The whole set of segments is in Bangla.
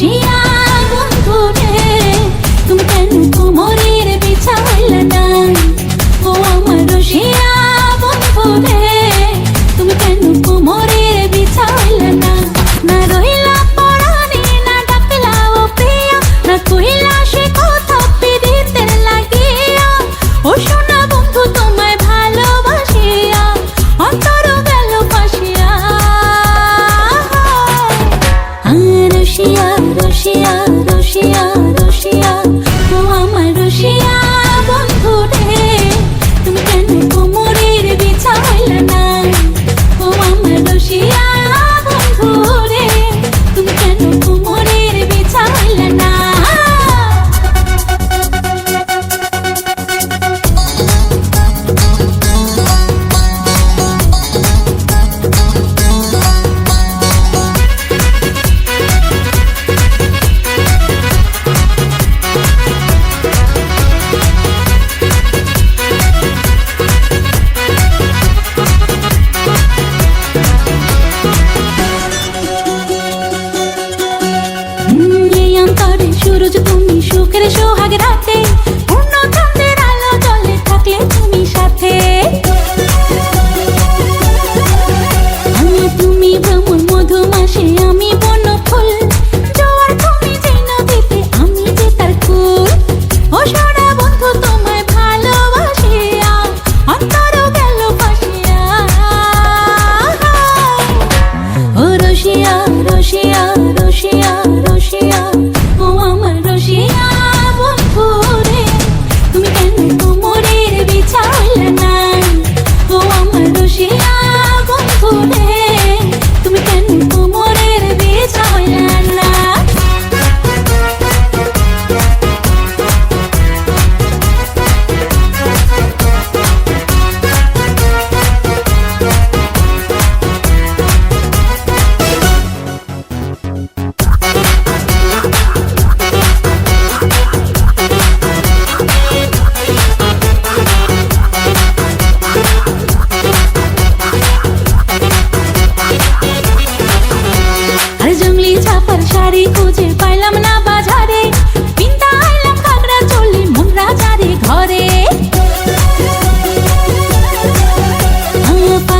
বসিয়া বন্ধু রে তুমি কেন কোমরের পিছা হইলা না ও আমার রসিয়া বন্ধু রে রাতে। পূর্ণ চন্দ্রের আলো জলে থাকলে তুমি সাথে। আমি তুমি ভ্রমণ মধুমাসে আমি বন ফুল। জোয়ার তুমি যে নদীতে, আমি যে তার ফুল। ও সারা বন্ধু তোমায় ভালোবাসে অন্তর গেল পাশিয়া ও রশিয়া রশিয়া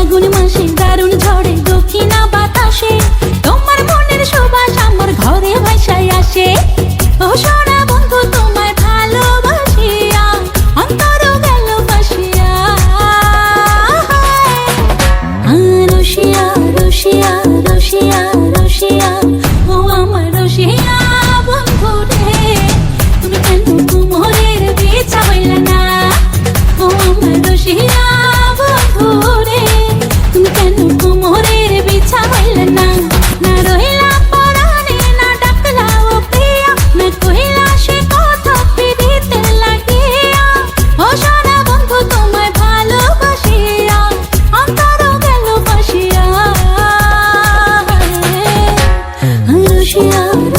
ফাগুন মাসে দারুণ ঝড়।